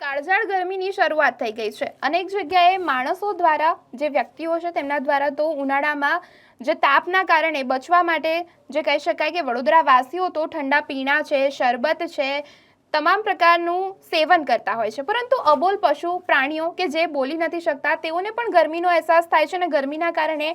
કાળઝાળ ગરમીની શરૂઆત થઈ ગઈ છે. અનેક જગ્યાએ માણસો દ્વારા, જે વ્યક્તિઓ છે તેમના દ્વારા તો ઉનાળામાં જે તાપના કારણે બચવા માટે જે કહી શકાય કે વડોદરાવાસીઓ તો ઠંડા પીણા છે, શરબત છે, તમામ પ્રકારનું સેવન કરતા હોય છે. પરંતુ અબોલ પશુ પ્રાણીઓ કે જે બોલી નથી શકતા, તેઓને પણ ગરમીનો અહેસાસ થાય છે અને ગરમીના કારણે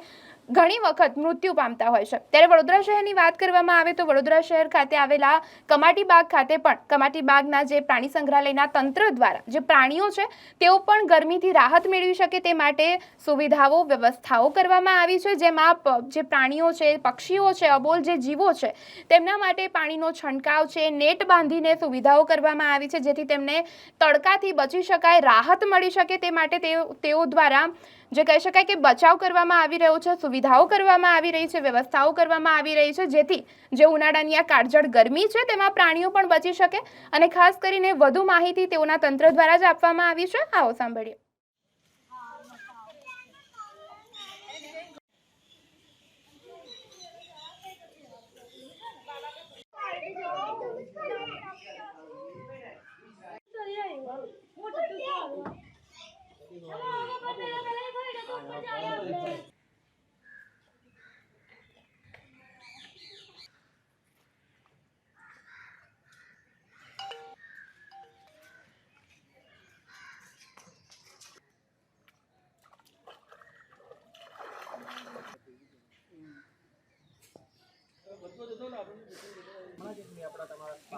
ઘણી વખત મૃત્યુ પામતા હોય છે. ત્યારે વડોદરા શહેરની વાત કરવામાં આવે તો વડોદરા શહેર ખાતે આવેલા કમાટી બાગ ખાતે પણ કમાટી બાગના જે પ્રાણી સંગ્રહાલયના તંત્ર દ્વારા જે પ્રાણીઓ છે, તેઓ પણ ગરમીથી રાહત મેળવી શકે તે માટે સુવિધાઓ, વ્યવસ્થાઓ કરવામાં આવી છે. જેમાં જે પ્રાણીઓ છે, પક્ષીઓ છે, અબોલ જે જીવો છે, તેમના માટે પાણીનો છંટકાવ છે, નેટ બાંધીને સુવિધાઓ કરવામાં આવી છે, જેથી તેમને તડકાથી બચી શકાય, રાહત મળી શકે તે માટે તેઓ તેઓ દ્વારા જે કહી શકાય કે બચાવ કરવામાં આવી રહ્યો છે, સુવિધાઓ કરવામાં આવી રહી છે, વ્યવસ્થાઓ કરવામાં આવી રહી છે, જેથી જે ઉનાળાની આ કાળઝાળ ગરમી છે, તેમાં પ્રાણીઓ પણ બચી શકે અને ખાસ કરીને વધુ માહિતી તેઓના તંત્ર દ્વારા જ આપવામાં આવી છે. આવો સાંભળીએ.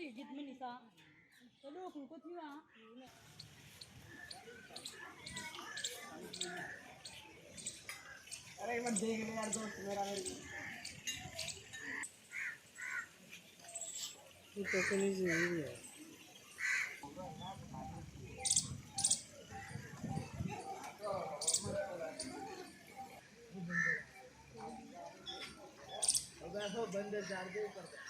rigid man isa. Talo kung अरे मत देख ले यार दोस्त मेरा मेरे ये तो कहीं नहीं है बंदर चार्ज ऊपर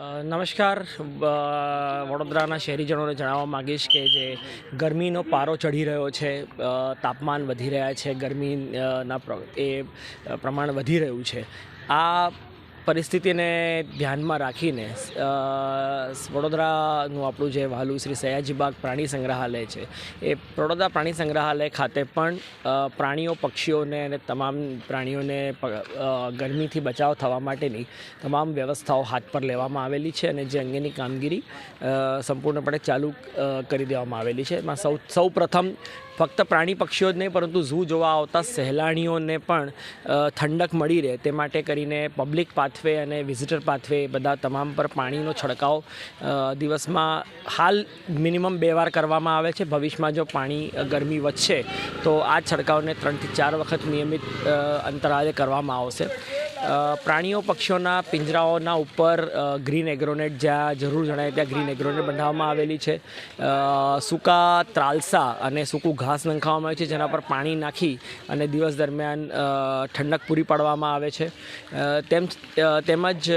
નમસ્કાર. વડોદરાના શહેરીજનોને જણાવવા માગીશ કે જે ગરમીનો પારો ચઢી રહ્યો છે તાપમાન વધી રહ્યા છે, ગરમીના એ પ્રમાણ વધી રહ્યું છે. આ પરિસ્થિતિને ધ્યાનમાં રાખીને વડોદરાનું આપણું જે વહાલું શ્રી સયાજીબાગ પ્રાણી સંગ્રહાલય છે, એ વડોદરા પ્રાણી સંગ્રહાલય ખાતે પણ પ્રાણીઓ, પક્ષીઓને અને તમામ પ્રાણીઓને ગરમીથી બચાવ થવા માટેની તમામ વ્યવસ્થાઓ હાથ પર લેવામાં આવેલી છે અને જે અંગેની કામગીરી સંપૂર્ણપણે ચાલુ કરી દેવામાં આવેલી છે. એમાં સૌ સૌ પ્રથમ ફક્ત પ્રાણી પક્ષીઓ જ નહીં, પરંતુ ઝૂ જોવા આવતા સહેલાણીઓને પણ ઠંડક મળી રહે તે માટે કરીને પબ્લિક પાથવે અને વિઝિટર પાથવે બધા તમામ પર પાણીનો છંટકાવ દિવસમાં હાલ મિનિમમ બે વાર કરવામાં આવે છે. ભવિષ્યમાં જો પાણી ગરમી વધશે, તો આ છંટકાવને ત્રણથી ચાર વખત નિયમિત અંતરાલે કરવામાં આવશે. પ્રાણીઓ, પક્ષીઓના પિંજરાઓના ઉપર ગ્રીન એગ્રોનેટ જ્યાં જરૂર જણાય ત્યાં ગ્રીન એગ્રોનેટ બંધાવવામાં આવેલી છે. સૂકા ત્રાલસા અને સૂકું ઘાસ નંખાવવામાં આવે છે, જેના પર પાણી નાખી અને દિવસ દરમિયાન ઠંડક પૂરી પાડવામાં આવે છે. તેમ તેમજ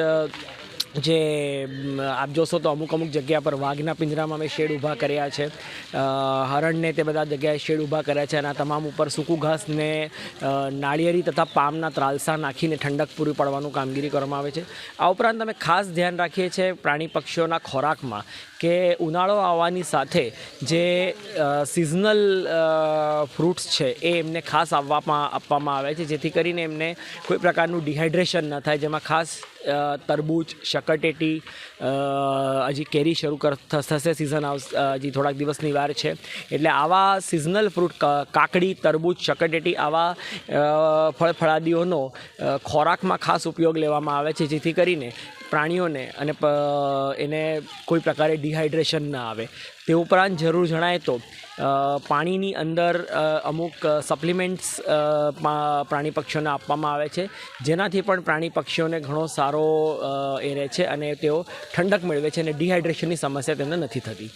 જે આપ જોશો તો અમુક અમુક જગ્યા પર વાઘના પિંજરામાં અમે શેડ ઊભા કર્યા છે. હરણને તે બધા જગ્યાએ શેડ ઊભા કર્યા છે અને આ તમામ ઉપર સૂકું ઘાસને નાળિયેરી તથા પામના ત્રાલસા નાખીને ઠંડક પૂરી પાડવાનું કામગીરી કરવામાં આવે છે. આ ઉપરાંત અમે ખાસ ધ્યાન રાખીએ છીએ પ્રાણી પક્ષીઓના ખોરાકમાં કે ઉનાળો આવવાની સાથે જે સિઝનલ ફ્રૂટ્સ છે એ એમને ખાસ આવવામાં, આપવામાં આવે છે. જેથી કરીને એમને કોઈ પ્રકારનું ડિહાઇડ્રેશન ન થાય. જેમાં ખાસ તરબૂચ, શકરટેટી હજી કેરી શરૂ કર થશે સિઝન હજી થોડાક દિવસની વાર છે. એટલે આવા સિઝનલ ફ્રૂટ કાકડી, તરબૂચ, શકરટેટી આવા ફળફળાદીઓનો ફળ, ફળાદીઓનો ખોરાકમાં ખાસ ઉપયોગ લેવામાં આવે છે. જેથી કરીને પ્રાણીઓને અને એને કોઈ પ્રકારે ડિહાઇડ્રેશન ન આવે. તે ઉપરાંત જરૂર જણાય તો પાણીની અંદર અમુક સપ્લિમેન્ટ્સ પ્રાણી પક્ષીઓને આપવામાં આવે છે. જેનાથી પણ પ્રાણી પક્ષીઓને ઘણો સારો એ રહે છે અને તેઓ ઠંડક મેળવે છે અને ડિહાઇડ્રેશનની સમસ્યા તેમને નથી થતી.